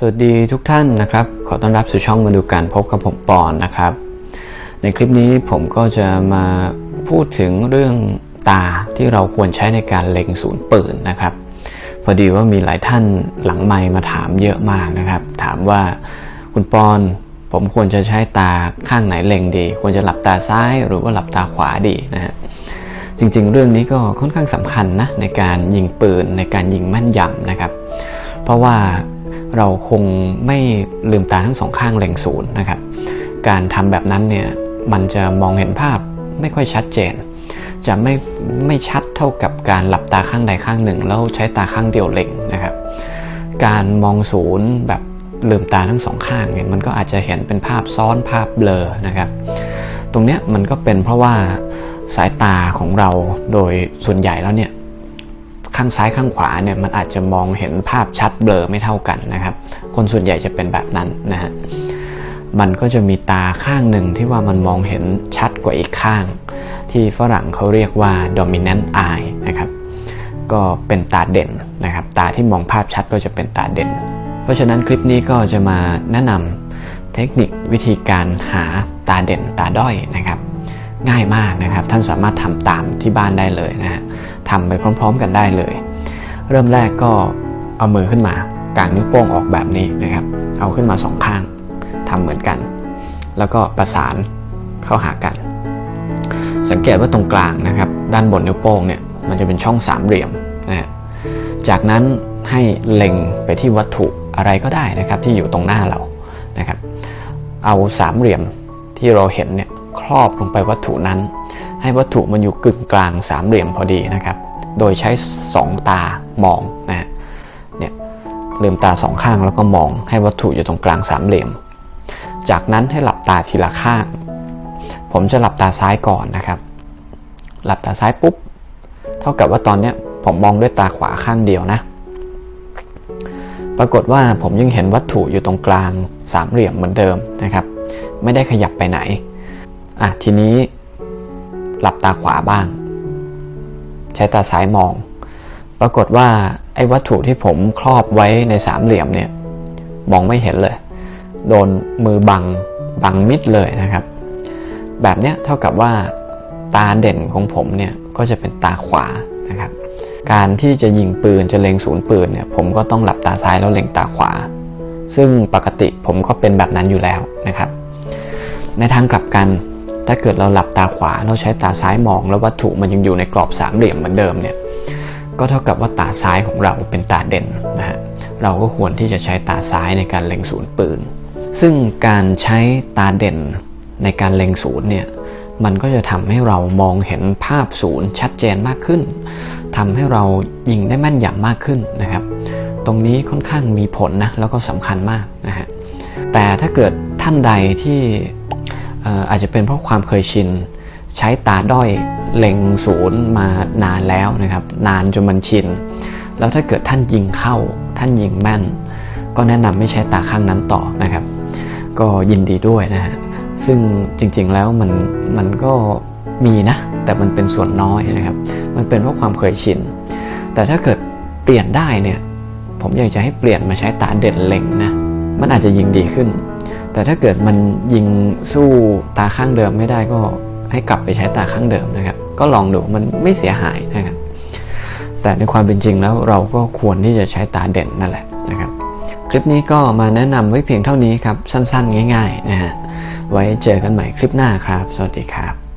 สวัสดีทุกท่านนะครับ ขอต้อนรับสู่ช่องมาดูการพบกับผมปอนนะครับ ในคลิปนี้ผมก็จะมาพูดถึงเรื่องตาที่เราควรใช้ในการเล็งศูนย์ปืนนะครับ พอดีว่ามีหลายท่านหลังไมมาถามเยอะมากนะครับ ถามว่าคุณปอนผมควรจะใช้ตาข้างไหนเล็งดี ควรจะหลับตาซ้ายหรือว่าหลับตาขวาดีนะฮะจริงๆ เรื่องนี้ก็ค่อนข้างสำคัญนะในการยิงปืนในการยิงแม่นยำนะครับ เพราะว่า เราคงไม่ลืมตาทั้งสองข้างเล็งศูนย์นะครับ การทำแบบนั้นเนี่ยมันจะมองเห็นภาพไม่ค่อยชัดเจน จะไม่ไม่ชัดเท่ากับการหลับตาข้างใดข้างหนึ่ง แล้วใช้ตาข้างเดียวเล็งนะครับ การมองศูนย์แบบลืมตาทั้งสองข้างเนี่ยมันก็อาจจะเห็นเป็นภาพซ้อนภาพเบลอนะครับ ตรงเนี้ยมันก็เป็นเพราะว่าสายตาของเราโดยส่วนใหญ่แล้วเนี่ย ข้างซ้ายข้างขวาเนี่ยมันอาจจะมองเห็นภาพชัดเบลอไม่เท่ากันนะครับ คนส่วนใหญ่จะเป็นแบบนั้นนะฮะมันก็จะมีตาข้างหนึ่งที่ว่ามันมองเห็นชัดกว่าอีกข้าง ที่ฝรั่งเขาเรียกว่า dominant eye นะครับก็เป็นตาเด่นนะครับ ตาที่มองภาพชัดก็จะเป็นตาเด่น เพราะฉะนั้นคลิปนี้ก็จะมาแนะนำเทคนิควิธีการหาตาเด่นตาด้อยนะครับ ง่ายมากนะครับ ท่านสามารถทำตามที่บ้านได้เลยนะฮะทำไปพร้อม ๆ กันได้เลย เริ่มแรกก็เอามือขึ้นมากางนิ้วโป้งออกแบบนี้นะครับ เอาขึ้นมาสองข้างทำเหมือนกัน แล้วก็ประสานเข้าหากัน สังเกตว่าตรงกลางนะครับ ด้านบนนิ้วโป้งเนี่ยมันจะเป็นช่องสามเหลี่ยมนะฮะจากนั้นให้เล็งไปที่วัตถุอะไรก็ได้นะครับที่อยู่ตรงหน้าเรานะครับ เอาสามเหลี่ยมที่เราเห็นเนี่ย ครอบลงไปวัตถุนั้น ให้วัตถุมันอยู่กึ่งกลางสามเหลี่ยมพอดีนะครับ โดยใช้สองตามองนะฮะเนี่ยลืมตาสองข้างแล้วก็มองให้วัตถุอยู่ตรงกลางสามเหลี่ยม จากนั้นให้หลับตาทีละข้าง ผมจะหลับตาซ้ายก่อนนะครับ หลับตาซ้ายปุ๊บ เท่ากับว่าตอนนี้ผมมองด้วยตาขวาข้างเดียวนะปรากฏว่าผมยังเห็นวัตถุอยู่ตรงกลางสามเหลี่ยมเหมือนเดิมนะครับ ไม่ได้ขยับไปไหน อะทีนี้หลับตาขวาบ้าง ใช้ตาซ้ายมอง ปรากฏว่าไอ้วัตถุที่ผมครอบไว้ในสามเหลี่ยมเนี่ย มองไม่เห็นเลย โดนมือบังบังมิดเลยนะครับ แบบเนี้ยเท่ากับว่าตาเด่นของผมเนี่ยก็จะเป็นตาขวานะครับ การที่จะยิงปืนจะเล็งศูนย์ปืนเนี่ยผมก็ต้องหลับตาซ้ายแล้วเล็งตาขวา ซึ่งปกติผมก็เป็นแบบนั้นอยู่แล้วนะครับ ในทางกลับกัน ถ้าเกิดเราหลับตาขวาเราใช้ตาซ้ายมองแล้ววัตถุมันยังอยู่ในกรอบสามเหลี่ยมเหมือนเดิมเนี่ยก็เท่ากับว่าตาซ้ายของเราเป็นตาเด่นนะฮะเราก็ควรที่จะใช้ตาซ้ายในการเล็งศูนย์ปืน ซึ่งการใช้ตาเด่นในการเล็งศูนย์เนี่ยมันก็จะทำให้เรามองเห็นภาพศูนย์ชัดเจนมากขึ้นทำให้เรายิงได้แม่นยำมากขึ้นนะครับ ตรงนี้ค่อนข้างมีผลนะแล้วก็สำคัญมากนะฮะแต่ถ้าเกิดท่านใดที่ อาจจะเป็นเพราะความเคยชิน ใช้ตาด้อยเล็งศูนย์มานานแล้วนะครับ นานจนมันชิน แล้วถ้าเกิดท่านยิงเข้า ท่านยิงแม่น ก็แนะนำไม่ใช้ตาข้างนั้นต่อนะครับ ก็ยินดีด้วยนะฮะซึ่งจริงๆแล้วมันมันก็มีนะ แต่มันเป็นส่วนน้อยนะครับ มันเป็นเพราะความเคยชิน แต่ถ้าเกิดเปลี่ยนได้เนี่ย ผมอยากจะให้เปลี่ยนมาใช้ตาเด่นเล็งนะ มันอาจจะยิงดีขึ้น แต่ถ้าเกิดมันยิงสู้ตาข้างเดิมไม่ได้ก็ให้กลับไปใช้ตาข้างเดิมนะครับ ก็ลองดูมันไม่เสียหายนะครับ แต่ในความเป็นจริงแล้วเราก็ควรที่จะใช้ตาเด่นนั่นแหละนะครับ คลิปนี้ก็มาแนะนำไว้เพียงเท่านี้ครับ สั้นๆ ง่าย ๆ นะฮะไว้เจอกันใหม่คลิปหน้าครับ สวัสดีครับ